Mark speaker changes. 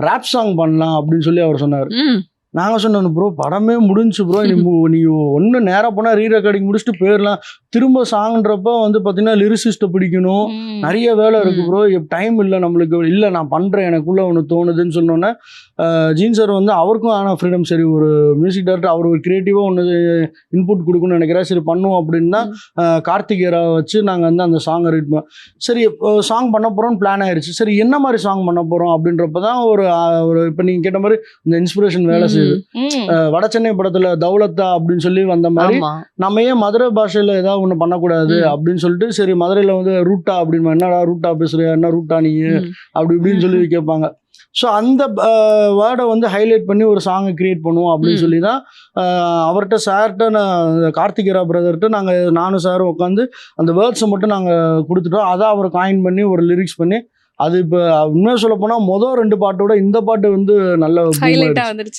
Speaker 1: Rap song பண்ணலாம் அப்படின்னு சொல்லி அவர் சொன்னார்.
Speaker 2: ம்.
Speaker 1: நாங்க சொன்னோம் ப்ரோ படமே முடிஞ்சு ப்ரோ. நீ மு- நீ ஒன்று நேராக போனால் ரீ ரெக்கார்டிங் முடிச்சுட்டு போயிடலாம் திரும்ப சாங்ன்றப்ப வந்து பார்த்தீங்கன்னா லிரிசிஸ்ட்டை பிடிக்கணும். நிறைய வேலை இருக்கு
Speaker 2: ம்.
Speaker 1: ப்ரோ. டைம் இல்லை நம்மளுக்கு. இல்லை நான் பண்ணுறேன் எனக்குள்ள ஒன்று தோணுதுன்னு சொன்னோன்னே ஜீன் சார் வந்து அவருக்கும் ஆனால் ஃப்ரீடம் சரி ஒரு மியூசிக் டேரக்டர் அவர் ஒரு க்ரியேட்டிவாக ஒன்று இன்புட் கொடுக்கணும்னு நினைக்கிறேன் சரி பண்ணுவோம் அப்படின்னு தான் கார்த்திகேயரா வச்சு நாங்கள் வந்து அந்த சாங்கை ரீட் சரி சாங் பண்ண போகிறோம்னு பிளான் ஆயிருச்சு. சரி என்ன மாதிரி சாங் பண்ண போகிறோம் அப்படின்றப்ப தான் ஒரு ஒரு இப்போ நீங்கள் கேட்ட மாதிரி இந்த இன்ஸ்பிரேஷன் வேலை செய்யுது. அஹ், வட சென்னை படத்தில் தௌலத்தா அப்படின்னு சொல்லி வந்த மாதிரி நம்ம ஏன் மதுரை பாஷையில் ஏதாவது ஒன்று பண்ணக்கூடாது. அப்படின்னு சொல்லிட்டு சரி மதுரையில் வந்து ரூட்டா அப்படின்னு என்னடா ரூட்டா பேசுறியா என்ன ரூட்டா நீ. அப்படி இப்படின்னு சொல்லி கேட்பாங்க. ஸோ அந்த வேர்டை வந்து ஹைலைட் பண்ணி ஒரு சாங்கை கிரியேட் பண்ணுவோம் அப்படின்னு. சொல்லி தான் அவர்கிட்ட சார்கிட்ட நான் கார்த்திகரா பிரதர்கிட்ட நாங்கள் நானும் சாரும் உட்காந்து அந்த வேர்ட்ஸை மட்டும் நாங்கள் கொடுத்துட்டோம். அதை அவர் காயின் பண்ணி ஒரு லிரிக்ஸ் பண்ணி அது இப்போ உண்மையாக சொல்ல போனால் மொதல் ரெண்டு பாட்டோட இந்த பாட்டு வந்து நல்ல